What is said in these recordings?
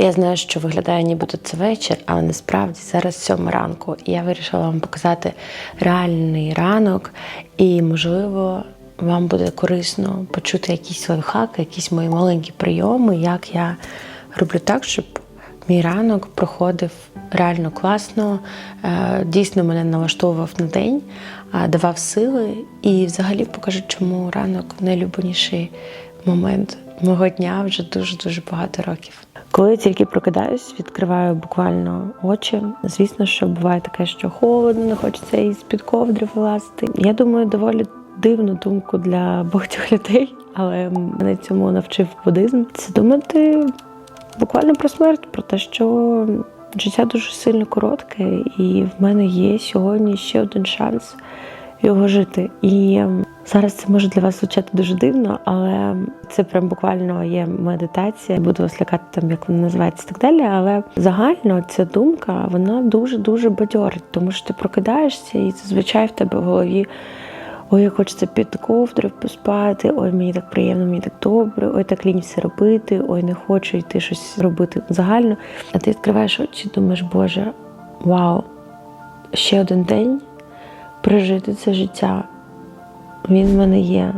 Я знаю, що виглядає нібито це вечір, але насправді зараз сьома ранку. І я вирішила вам показати реальний ранок, і, можливо, вам буде корисно почути якісь лайфхаки, якісь мої маленькі прийоми, як я роблю так, щоб мій ранок проходив реально класно, е, дійсно мене налаштовував на день, давав сили і взагалі покажу, чому ранок найлюбленіший момент мого дня вже дуже-дуже багато років. Коли я тільки прокидаюсь, відкриваю буквально очі. Звісно, що буває таке, що холодно, не хочеться із під ковдри вилазити. Я думаю, доволі дивну думку для багатьох людей, але мене цьому навчив буддизм. Це думати буквально про смерть, про те, що життя дуже сильно коротке, і в мене є сьогодні ще один шанс його жити. І зараз це може для вас звучати дуже дивно, але це прям буквально є медитація. Буду вас лякати там, як вона називається, і так далі. Але загально ця думка вона дуже дуже бадьорить, тому що ти прокидаєшся, і зазвичай в тебе в голові. Ой, як хочеться під ковдрою поспати, ой, мені так приємно, мені так добре, ой, так лінь все робити, ой, не хочу йти щось робити загально. А ти відкриваєш очі, думаєш, Боже, вау, ще один день прожити це життя. Він в мене є,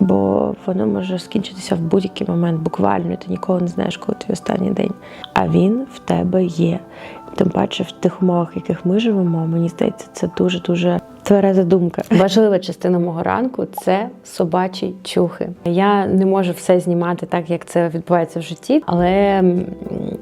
бо воно може скінчитися в будь-який момент, буквально, ти ніколи не знаєш, коли твій останній день. А він в тебе є. Тим паче в тих умовах, в яких ми живемо, мені здається, це дуже-дуже твереза думка. Важлива частина мого ранку це собачі чухи. Я не можу все знімати так, як це відбувається в житті, але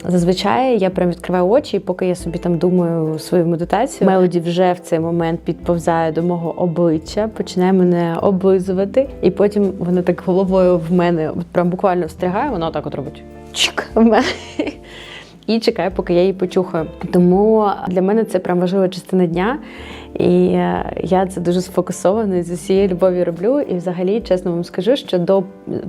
зазвичай я прям відкриваю очі, і поки я собі там думаю свою медитацію, мелоді вже в цей момент підповзає до мого обличчя, починає мене облизувати, і потім вона так головою в мене прям буквально встрягає, вона так от робить чик в мене. І чекаю, поки я її почухаю. Тому для мене це прям важлива частина дня. І е, я це дуже сфокусовано і з усією любов'ю роблю. І взагалі, чесно вам скажу, що до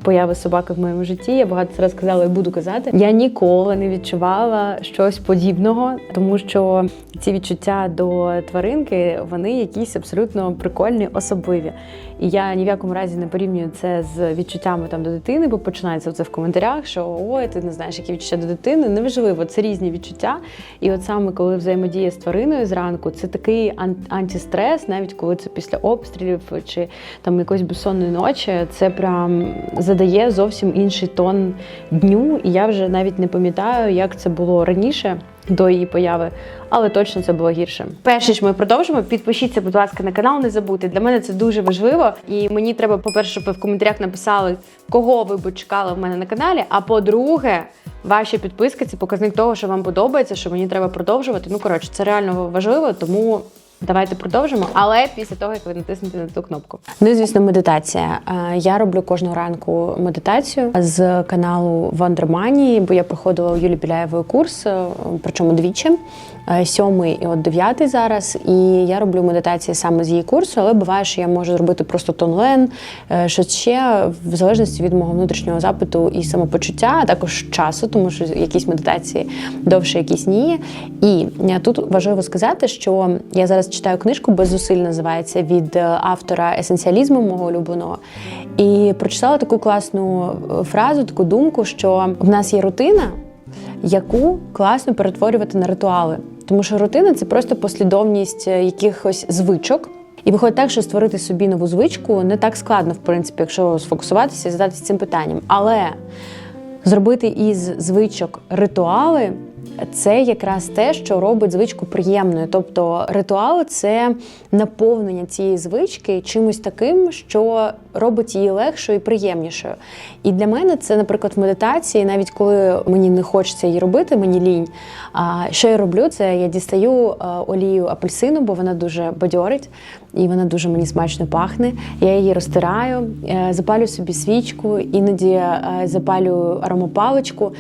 появи собаки в моєму житті я багато раз казала і буду казати. Я ніколи не відчувала щось подібного, тому що ці відчуття до тваринки вони якісь абсолютно прикольні, особливі. І я ні в якому разі не порівнюю це з відчуттями там до дитини, бо починається це в коментарях, що ой, ти не знаєш, які відчуття до дитини. Неважливо, це різні відчуття. І от саме коли взаємодія з твариною зранку, це такий ан- антистрес, навіть коли це після обстрілів чи там якоїсь безсонної ночі, це прям задає зовсім інший тон дню. І я вже навіть не пам'ятаю, як це було раніше. До її появи, але точно це було гірше. Перш ніж ми продовжимо, підпишіться, будь ласка, на канал. Не забудьте. Для мене це дуже важливо. І мені треба, по-перше, щоб ви в коментарях написали, кого ви б чекали в мене на каналі. А по-друге, ваші підписки це показник того, що вам подобається, що мені треба продовжувати. Ну коротше, це реально важливо, тому. Давайте продовжимо, але після того, як ви натиснете на ту кнопку. Ну і звісно, медитація. Е, Я роблю кожного ранку медитацію з каналу Вандермані, бо я проходила у Юлі Біляєвої курс, е, причому двічі. Е, Сьомий і от дев'ятий зараз. І я роблю медитації саме з її курсу, але буває, що я можу зробити просто тонлен, е, щось ще в залежності від мого внутрішнього запиту і самопочуття, а також часу, тому що якісь медитації довше, якісь ні. І е, тут важливо сказати, що я зараз читаю книжку без зусиль називається від автора есенціалізму мого улюбленого. І прочитала таку класну фразу, таку думку, що в нас є рутина, яку класно перетворювати на ритуали. Тому що рутина це просто послідовність е, якихось звичок. І виходить так, що створити собі нову звичку не так складно, в принципі, якщо сфокусуватися і задатися цим питанням. Але зробити із звичок ритуали це якраз те, що робить звичку приємною. Тобто ритуал це наповнення цієї звички чимось таким, що робить її легшою і приємнішою. І для мене це, наприклад, в медитації, навіть коли мені не хочеться її робити, мені лінь. А що я роблю, це я дістаю е, олію апельсину, бо вона дуже бадьорить і вона дуже мені смачно пахне. Я її розтираю, е, запалю собі свічку, іноді е, запалю аромапаличку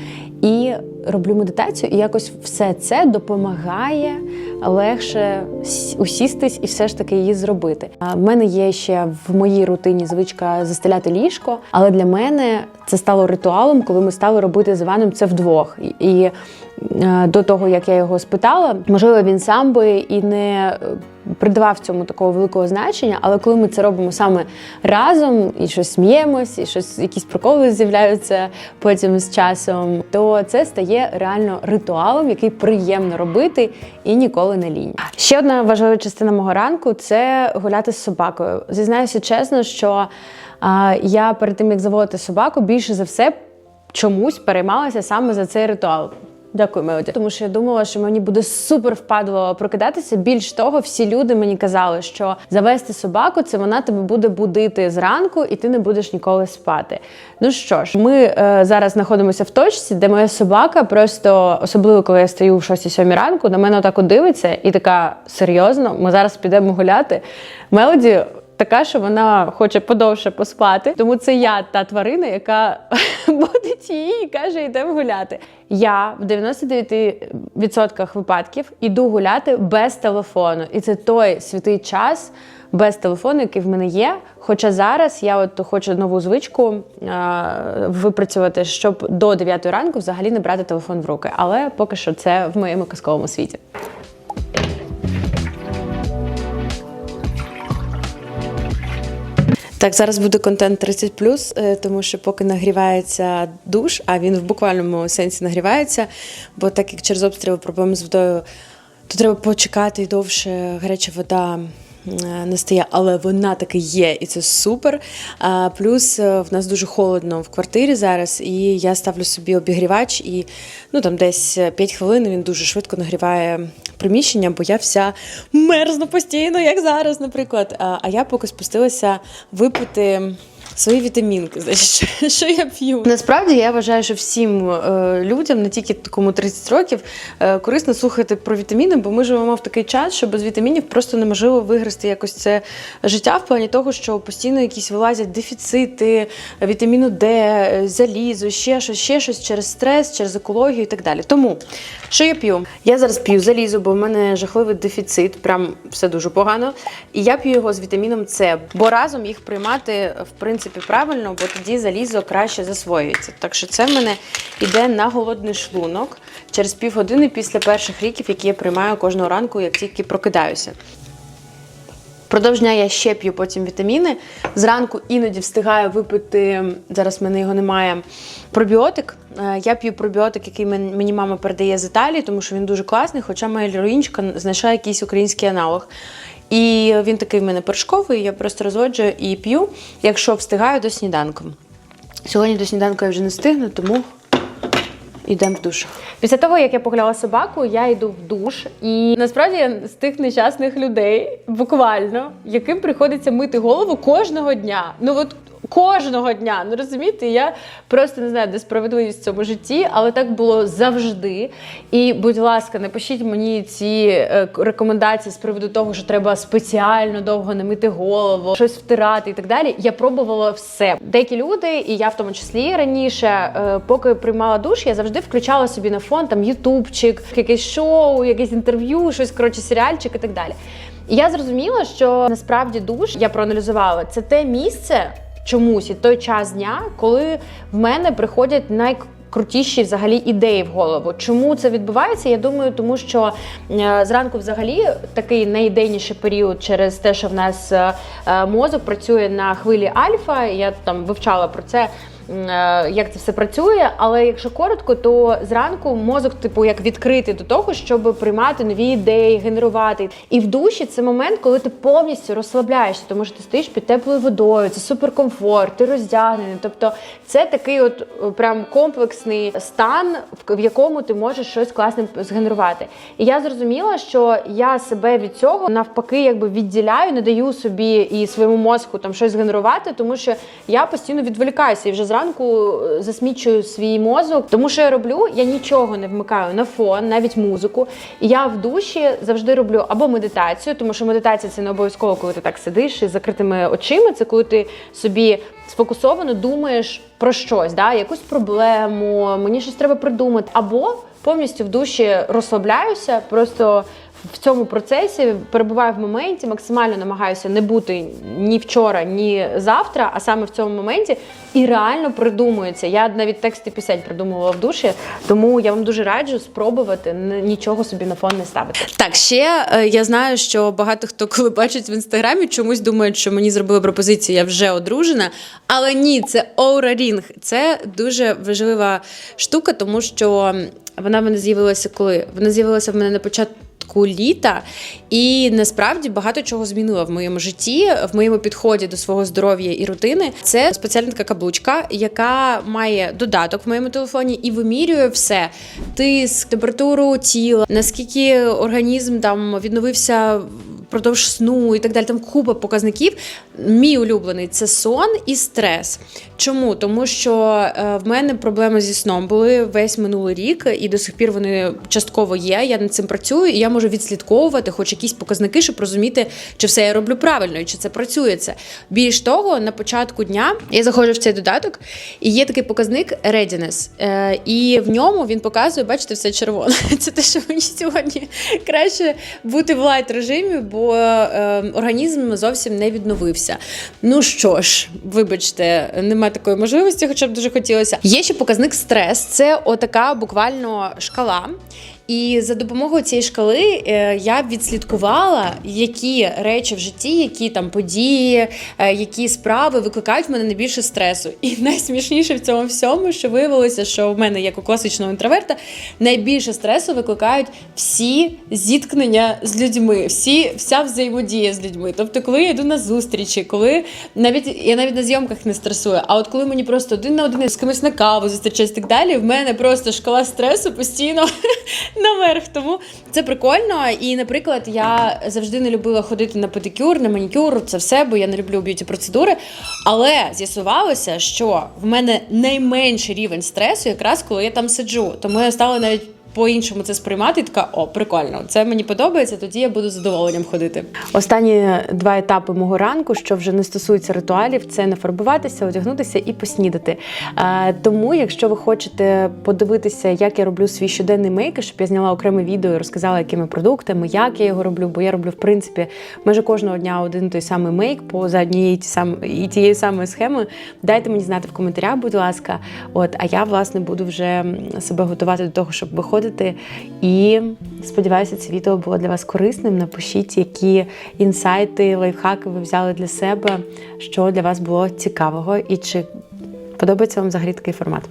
і роблю медитацію. І якось все це допомагає легше усістись і все ж таки її зробити. В мене є ще в моїй рутині звичка застеляти ліжко, але для мене це стало ритуалом, коли ми стали робити з Іваном це вдвох. І- до того, як я його спитала. Можливо, він сам би і не е, придавав цьому такого великого значення, але коли ми це робимо саме разом і щось сміємось, і щось якісь приколи з'являються потім з часом, то це стає реально ритуалом, який приємно робити і ніколи не лінь. Ще одна важлива частина мого ранку це гуляти з собакою. Зізнаюся чесно, що а, я перед тим як заводити собаку, більше за все чомусь переймалася саме за цей ритуал. Дякую, Мелоді. Тому що я думала, що мені буде супер впадло прокидатися. Більш того, всі люди мені казали, що завести собаку це вона тебе буде будити зранку, і ти не будеш ніколи спати. Ну що ж, ми е, зараз знаходимося в точці, де моя собака просто, особливо коли я стою в 6-7 ранку, на мене отак от дивиться і така серйозно, ми зараз підемо гуляти. Мелоді така, що вона хоче подовше поспати. Тому це я та тварина, яка будить її і каже, йдемо гуляти. Я в 99% випадків іду гуляти без телефону. І це той святий час без телефону, який в мене є. Хоча зараз я от хочу нову звичку а, випрацювати, щоб до 9 ранку взагалі не брати телефон в руки. Але поки що це в моєму казковому світі. Так, зараз буде контент 30 е, тому що поки нагрівається душ, а він в буквальному сенсі нагрівається, бо так як через обстріли проблеми з водою, то треба почекати і довше гаряча вода. Е, Не стає, але вона таки є, і це супер. Плюс е, в нас дуже холодно в квартирі зараз, і я ставлю собі обігрівач, і ну там десь 5 хвилин він дуже швидко нагріває приміщення, бо я вся мерзну постійно, як зараз, наприклад. А я поки спустилася випити свої вітамінки. Значить, що, що я п'ю? Насправді я вважаю, що всім е, людям, не тільки кому 30 років, е, корисно слухати про вітаміни, бо ми живемо в такий час, що без вітамінів просто неможливо виграти якось це життя в плані того, що постійно якісь вилазять дефіцити вітаміну Д, е, залізо, ще щось, ще щось через стрес, через екологію і так далі. Тому що я п'ю? Я зараз п'ю залізо, бо в мене жахливий дефіцит, прям все дуже погано. І я п'ю його з вітаміном С, бо разом їх приймати в принципі правильно, бо тоді залізо краще засвоюється. Так що це в мене йде на голодний шлунок через півгодини після перших ліків, які я приймаю кожного ранку, як тільки прокидаюся. Продовж дня я ще п'ю потім вітаміни. Зранку іноді встигаю випити, зараз в мене його немає, пробіотик. Е, Я п'ю пробіотик, який мені мама передає з Італії, тому що він дуже класний, хоча моя героїнчика знайшла якийсь український аналог. І він такий в мене порошковий, я просто розводжую і п'ю, якщо встигаю до сніданку. Сьогодні до сніданку я вже не встигну, тому йдемо в душ. Після того, як я погуляла собаку, я йду в душ. І насправді я з тих нещасних людей, буквально, яким приходиться мити голову кожного дня. Ну от кожного дня. Ну розумієте, я просто не знаю, де справедливість в цьому житті, але так було завжди. І, будь ласка, не пишіть мені ці е, рекомендації з приводу того, що треба спеціально довго не мити голову, щось втирати і так далі. Я пробувала все. Деякі люди, і я в тому числі раніше, е, поки приймала душ, я завжди включала собі на фон там ютубчик, якесь шоу, якесь інтерв'ю, щось коротше, серіальчик і так далі. І я зрозуміла, що насправді душ я проаналізувала це те місце чомусь і той час дня, коли в мене приходять най Крутіші взагалі ідеї в голову. Чому це відбувається? Я думаю, тому що е, зранку взагалі такий найідейніший період через те, що в нас е, е, мозок працює на хвилі альфа. Я там вивчала про це. Е, Як це все працює, але якщо коротко, то зранку мозок, типу, як відкритий до того, щоб приймати нові ідеї, генерувати. І в душі це момент, коли ти повністю розслабляєшся, тому що ти стоїш під теплою водою, це суперкомфорт, ти роздягнений. Тобто це такий от е, прям комплексний стан, в якому ти можеш щось класне згенерувати. І я зрозуміла, що я себе від цього навпаки якби відділяю, не даю собі і своєму мозку там щось згенерувати, тому що я постійно відволікаюся і вже зранку е, засмічую свій мозок. Тому що я роблю, я нічого не вмикаю на фон, навіть музику. І я в душі завжди роблю або медитацію, тому що медитація це не обов'язково, коли ти так сидиш із закритими очима. Це коли ти собі сфокусовано думаєш про щось, да? якусь проблему, мені щось треба придумати. Або повністю в душі розслабляюся, просто в цьому процесі перебуваю в моменті, максимально намагаюся не бути ні вчора, ні завтра, а саме в цьому моменті, і реально придумується. Я навіть тексти пісень придумувала в душі, тому я вам дуже раджу спробувати нічого собі на фон не ставити. Так, ще е, я знаю, що багато хто, коли бачить в інстаграмі, чомусь думають, що мені зробили пропозицію, я вже одружена. Але ні, це Aura Ring. Це дуже важлива штука, тому що вона в мене з'явилася коли? Вона з'явилася в мене на початку. Літа, і насправді багато чого змінила в моєму житті, в моєму підході до свого здоров'я і рутини. Це спеціальна така каблучка, яка має додаток в моєму телефоні і вимірює все: тиск, температуру тіла, наскільки організм там відновився впродовж сну і так далі. Там купа показників. Мій улюблений це сон і стрес. Чому? Тому що е, в мене проблеми зі сном були весь минулий рік, і до сих пір вони частково є. Я над цим працюю, і я можу відслідковувати хоч якісь показники, щоб розуміти, чи все я роблю правильно і чи це працює це. Більш того, на початку дня я заходжу в цей додаток, і є такий показник readiness. Е, і в ньому він показує, бачите, все червоне. Це те, що мені сьогодні краще бути в лайт режимі, бо е, організм зовсім не відновився. Ну що ж, вибачте, немає такої можливості, хоча б дуже хотілося. Є ще показник стрес. Це отака буквально шкала. І за допомогою цієї шкали е, я відслідкувала, які речі в житті, які там події, е, які справи викликають в мене найбільше стресу. І найсмішніше в цьому всьому, що виявилося, що в мене, як у класичного інтроверта, найбільше стресу викликають всі зіткнення з людьми, всі, вся взаємодія з людьми. Тобто, коли я йду на зустрічі, коли навіть я навіть на зйомках не стресую, а от коли мені просто один на один з кимось на каву зустрічаюсь так далі, в мене просто шкала стресу постійно наверх. Тому це прикольно. І, наприклад, я завжди не любила ходити на педикюр, на манікюр, це все, бо я не люблю б'юті процедури. Але з'ясувалося, що в мене найменший рівень стресу, якраз коли я там сиджу. Тому я стала навіть. По-іншому це сприймати і така, о, прикольно, це мені подобається, тоді я буду з задоволенням ходити. Останні два етапи мого ранку, що вже не стосуються ритуалів, це нафарбуватися, одягнутися і поснідати. Е, тому, якщо ви хочете подивитися, як я роблю свій щоденний мейк, щоб я зняла окреме відео і розказала, якими продуктами, як я його роблю, бо я роблю в принципі майже кожного дня один той самий мейк по за однією ті сам, і тією самою схемою. Дайте мені знати в коментарях, будь ласка. От, а я власне буду вже себе готувати до того, щоб виходити. І сподіваюся, це відео було для вас корисним. Напишіть, які інсайти, лайфхаки ви взяли для себе, що для вас було цікавого, і чи подобається вам взагалі такий формат.